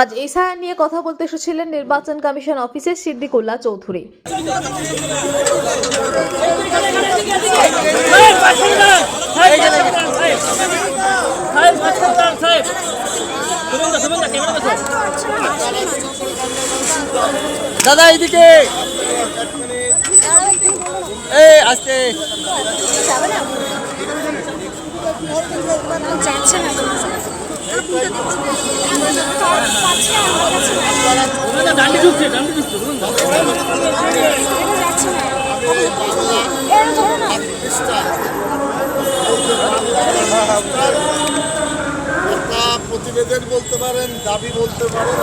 আজ এসআইআর নিয়ে কথা বলতে এসেছিলেন নির্বাচন কমিশন অফিসের সিদ্দিকুল্লাহ চৌধুরী। দাদা এইদিকে। এই আসতে যাচ্ছে না। প্রতিবেদন বলতে পারেন, দাবি বলতে পারেন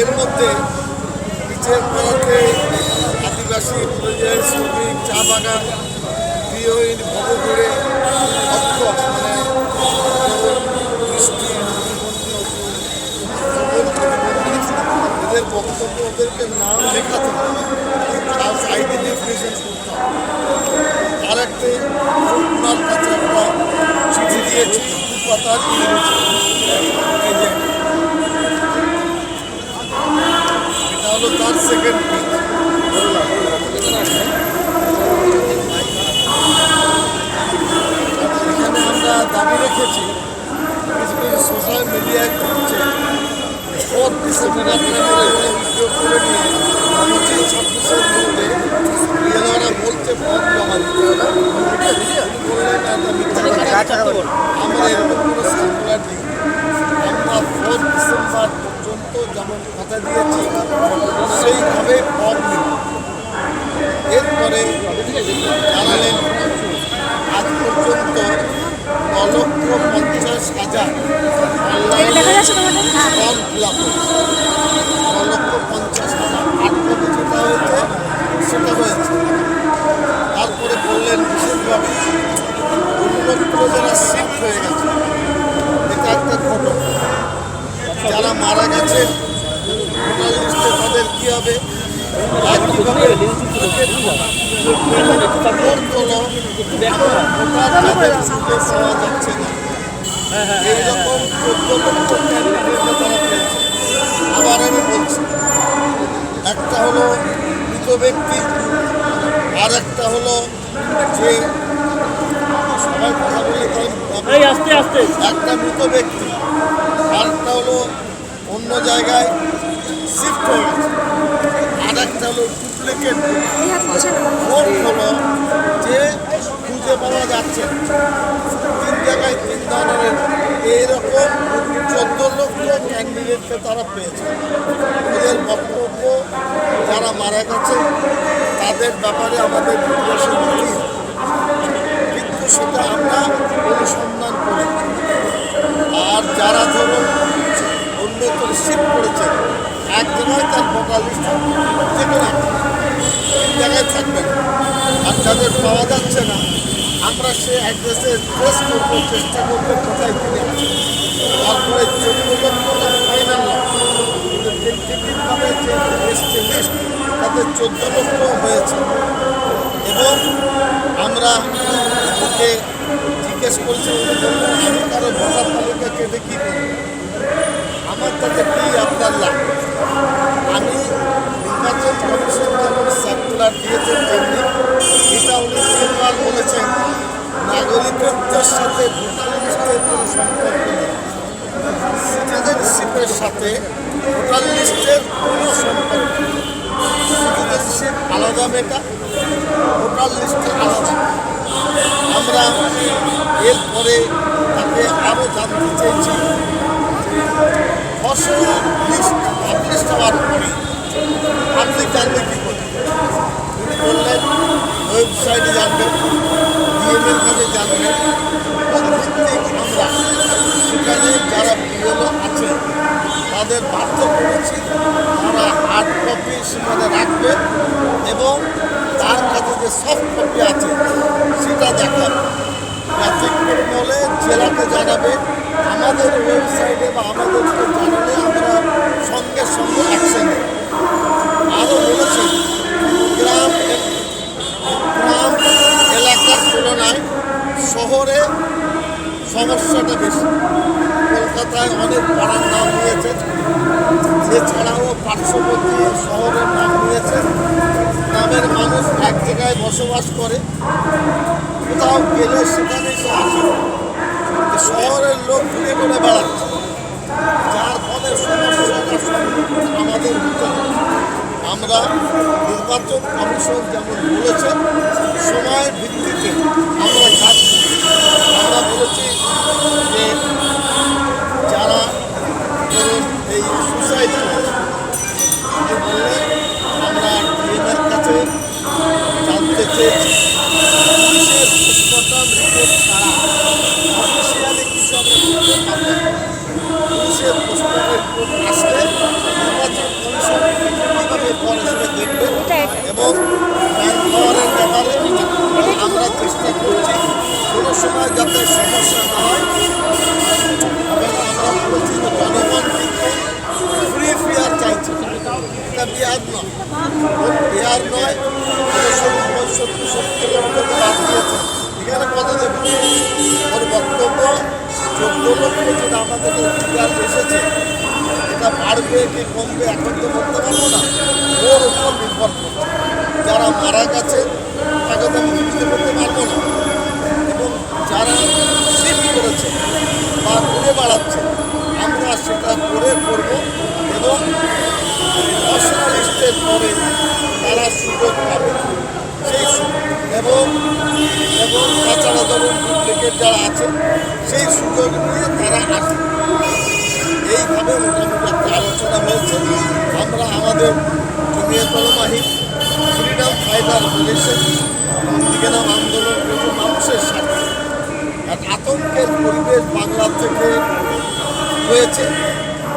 এর মধ্যে নিচের পাড়াতে আদিবাসী পরিযায়ী শ্রমিক, চা বাগান, গৃহহীন, ভবঘুরে অক্ষ মানে বৃষ্টি, এদের বক্তব্য ওদেরকে নাম লেখাতে হবে প্লাস আইডেন্টিফিকেশন করতে হবে আর একটি ওনার কাছে আমরা চিঠি দিয়েছি দু পাতার ইংরেজি এই যে এটা হলো তার সেকেন্ড এখানে আমরা দাবি রেখেছি সোশ্যাল মিডিয়ায় করছে ফোর্থ ডিসেম্বর আপনারা ভিডিও করে নিয়ে পঁচিশ ছাব্বিশের মধ্যে বিএলওরা বলছে ফর্ম জমা দিতে হবে। আমরা এরকম কোনো সার্কুলার দিই আমরা ফোর্থ ডিসেম্বর যেমন কথা দিয়েছি সেইভাবে নিব এরপরে জানালেন আজ পর্যন্ত ন লক্ষ পঞ্চাশ হাজার ফর্ম ফিল আপ ন লক্ষ পঞ্চাশ হাজার আট কপি যেটা হয়েছে সেটা হয়েছে। তারপরে বললেন বিশেষভাবে অন্যত্র যারা শিফট হয়ে গেছে এটা একটা ঘটনা। যারা মারা গেছে ভোটার লিস্টে তাদের কী হবে একইভাবে ভোট হলো ভোটার তাদের ছুটে পাওয়া যাচ্ছে এইরকম চোদ্দ লক্ষ ক্যান্ডিডেটকে আবার আমি বলছি একটা হলো মৃত ব্যক্তি আর একটা হলো যে সবাই কথা বলে আস্তে আস্তে। একটা মৃত ব্যক্তি আরেকটা হলো অন্য জায়গায় শিফট হয়ে গেছে আর একটা হলো ডুপ্লিকেট না হলো যে খুঁজে পাওয়া যাচ্ছে। তিন জায়গায় তিন ধরনের। এইরকম চোদ্দ লক্ষ ক্যান্ডিডেটকে তারা পেয়েছে। ওদের বক্তব্য যারা মারা গেছে, তাদের ব্যাপারে আমাদের জিজ্ঞাসা করি কিন্তু সেটা আমরা অনুসন্ধান করি আর যারা ধরুন অন্য করে শিফট করেছে এক জায়গায় তার ভোটার লিস্ট যে কোনো থাকবেন। আর যাদের পাওয়া যাচ্ছে না। আমরা সে অ্যাড্রেসে ট্রেস করব, চেষ্টা করব, কোথায় তিনি আছেন তারপরে লক্ষ ফাইনাল কিন্তু টেন্টেটিভভাবে যে লিস্ট তাতে চোদ্দ লক্ষ হয়েছে। এবং আমরা ওকে জিজ্ঞেস করছি আমি কারও ভোটার তালিকা কেটে কী করব? আমার তাতে কি আপনার লাভ আমি নির্বাচন কমিশন যেমন সার্কুলার দিয়েছেন তেমনি। এটা উনি তিনবার বলেছেন, নাগরিকত্বের সাথে ভোটার লিস্টের কোনো সম্পর্ক নেই। সিটিজেনশিপের সাথে ভোটার লিস্টের কোনো সম্পর্ক নেই। সিটিজেনশিপ আলাদা মেটা ভোটার লিস্টে আলাদা। আমরা এরপরে তাকে আরও জানতে চেয়েছি ফসল লিস্ট পাবলিশ হওয়ার পরে আপনি জানবেন কী করে উনি বললেন ওয়েবসাইটে জানবেন ডিএমের কাছে জানবেন প্রত্যেক আমরা সেখানে যারা বিএলও আছে তাদের বাধ্য করেছি তারা হার্ড কপি সেখানে রাখবে এবং তার কাছে যে সফট কপি আছে সেটা দেখাবে ব্যতিক্রম হলে জেলাকে জানাবে আমাদের ওয়েবসাইটে বা আমাদের চ্যানেলে আমরা সঙ্গে সঙ্গে অ্যাকশন আরও বলেছি, গ্রাম গ্রাম এলাকার তুলনায় শহরে সমস্যাটা বেশি। কলকাতায় অনেক পাড়ার নাম নিয়েছে, এছাড়াও পার্শ্ববর্তী শহরের নাম নিয়েছে। গ্রামের মানুষ এক জায়গায় বসবাস করে, কোথাও গেলে সেখানে সে শহরের আমরা নির্বাচন কমিশন যেমন বলেছেন সময়ের ভিত্তিতে আমরা কাজ করি। আমরা বলেছি যে যারা ধরুন এই সুসাইড করেছে তিনি বললেন আমরা ডিএমের কাছে জানতে চেয়েছি পুলিশের পোস্টমর্টম রিপোর্ট ছাড়া অফিসিয়ালি কিছু আমরা বলতে পারব না। পুলিশের পোস্টমর্টম রিপোর্ট আসলে নির্বাচন কমিশন কীভাবে পড়াশোনা দেখবে এটা এটা এবং ম্যান পাওয়ারের ব্যাপারে আমরা চেষ্টা করছি কোনো সময় যাতে সমস্যা না হয় এবং আমরা বলছি যে জনগণ কিন্তু ফ্রি ফেয়ার চাইছে এটা বিহার নয় ওর বিহার নয় ষোলো পঁয়ষট্টি লক্ষকে বাদ এখানে কত দেবে ওর বক্তব্য আমাদের বিহার এসেছে এটা বাড়বে কি কমবে এখন তো পারব না ওর উপর নির্ভর করছে যারা মারা গেছে তাকে তো আমি বুঝতে করতে পারব না এবং যারা শিফট করেছে বা ঘুরে বেড়াচ্ছে আমরা সেটা করে করব এবং ন্যাশনালিস্টের পরে তারা সুযোগ পাবে সেই সুযোগ এবং এবং তাছাড়া ধরুন ডুপ্লিকেট যারা আছে, সেই সুযোগ নিয়ে তারা আসবে এইভাবে মোটামুটি একটা আলোচনা হয়েছে। আমরা আমাদের জমিয়তলমাহি ফ্রিডম ফাইটার বলেছেন দিকে নাম আন্দোলন করেছে মানুষের সাথে। আর আতঙ্কের পরিবেশ বাংলা থেকে হয়েছে।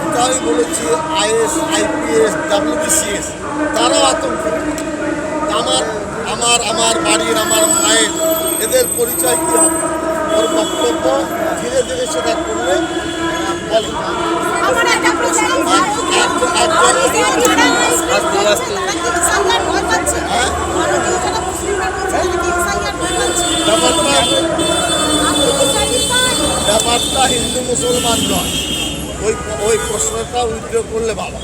এটা আমি বলেছি, আইএস, আইপিএস, ডাব্লিউবিসিএস, তারাও আতঙ্ক আমার আমার আমার বাড়ির আমার মায়ের এদের পরিচয় কী হবে? ওর বক্তব্য ধীরে ধীরে সেটা করলে বলে হ্যাঁ? পাচ্ছে? ব্যাপারটা হিন্দু মুসলমান নয়। ওই ওই প্রশ্নটা উইথড্র করলে ভালো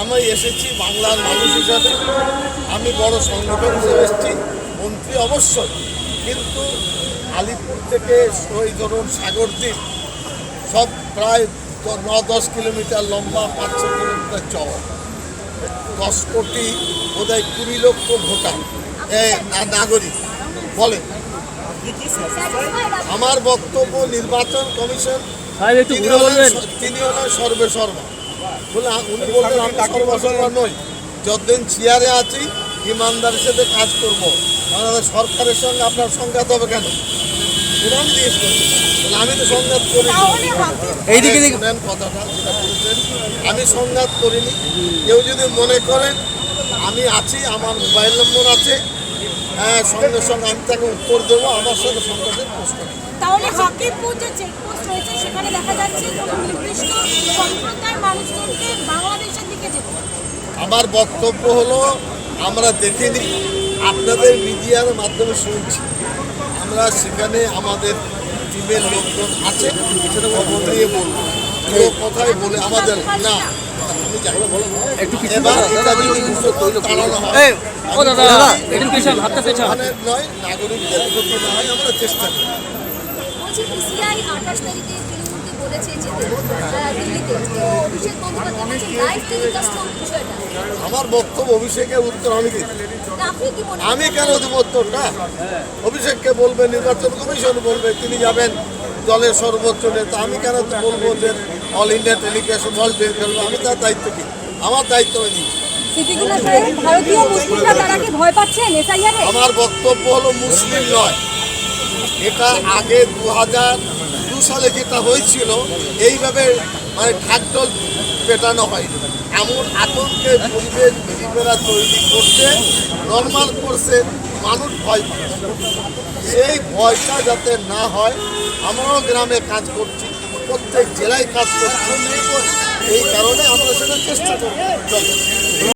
আমি এসেছি বাংলার মানুষ হিসাবে। আমি বড় সংগঠন হিসেবে এসেছি মন্ত্রী অবশ্যই। কিন্তু আলিপুর থেকে ওই ধরুন সাগরদ্বীপ সব প্রায় ন দশ কিলোমিটার লম্বা পাঁচ ছ কিলোমিটার চওড়া। দশ কোটি বোধহয় কুড়ি লক্ষ ভোটার নাগরিক। বলে আমার বক্তব্য নির্বাচন কমিশন তিনি হলেন বলবেন। বলে উনি বললেন আমি সর্বসর্বা নই। যতদিন চেয়ারে আছি ইমানদারের সাথে কাজ করব। আমাদের সরকারের সঙ্গে আপনার সংঘাত হবে কেন? প্রমাণ জিজ্ঞেস করছি আমি তো সংঘাত করি তাহলে এইদিকে শুনেন কথাটা যেটা বলছেন আমি সংঘাত করিনি। কেউ যদি মনে করেন আমি আছি আমার মোবাইল নম্বর আছে হ্যাঁ সঙ্গে সঙ্গে আমি তাকে উত্তর দেবো আমার সাথে সংঘাতের প্রশ্ন তাহলে রয়েছে সেখানে দেখা যাচ্ছে কোনো নির্দিষ্ট সম্প্রদায়ের মানুষজনকে বাংলাদেশের দিকে যেতে আমার বক্তব্য হলো আমরা দেখিনি আপনাদের মিডিয়ার মাধ্যমে শুনছি। আমরা সেখানে আমাদের টিমের লোকজন আছে সেটা দিয়ে বলব। কেউ কথাই বলে আমাদের নাগরিকদের না হয় আমরা চেষ্টা করি। পিসিআই আঠাশ তারিখে তৃণমূলকে বলেছে আহ, দিল্লিতে। তো অভিষেক বন্দ্যোপাধ্যায় বলছেন লাইভ টেলিকাস্ট বিষয়টা। আমার বক্তব্য অভিষেকের উত্তর আমি আমি কেন দেবো উত্তরটা? অভিষেককে বলবে নির্বাচন কমিশন বলবে তিনি যাবেন দলের সর্বোচ্চ নেতা। আমি কেন বলব যে অল ইন্ডিয়া টেলিকাস্ট বল বের করব আমি তার দায়িত্ব কি? আমার দায়িত্ব আমি নিই। ভারতীয় মুসলিমরা তারা কি ভয় পাচ্ছেন এসআইআর? আমার বক্তব্য হলো মুসলিম নয়। এটা আগে দু হাজার দু সালে যেটা হয়েছিল, এইভাবে মানে ঢাকঢোল পেটানো হয়নি। এমন আতঙ্কে পরিবেশ বিজেপিরা তৈরি করছে নর্মাল করছে, মানুষ ভয় পাচ্ছে। সেই ভয়টা যাতে না হয়, আমরাও গ্রামে কাজ করছি, প্রত্যেক জেলায় কাজ করছি। এই কারণে আমরা সেটা চেষ্টা চলো।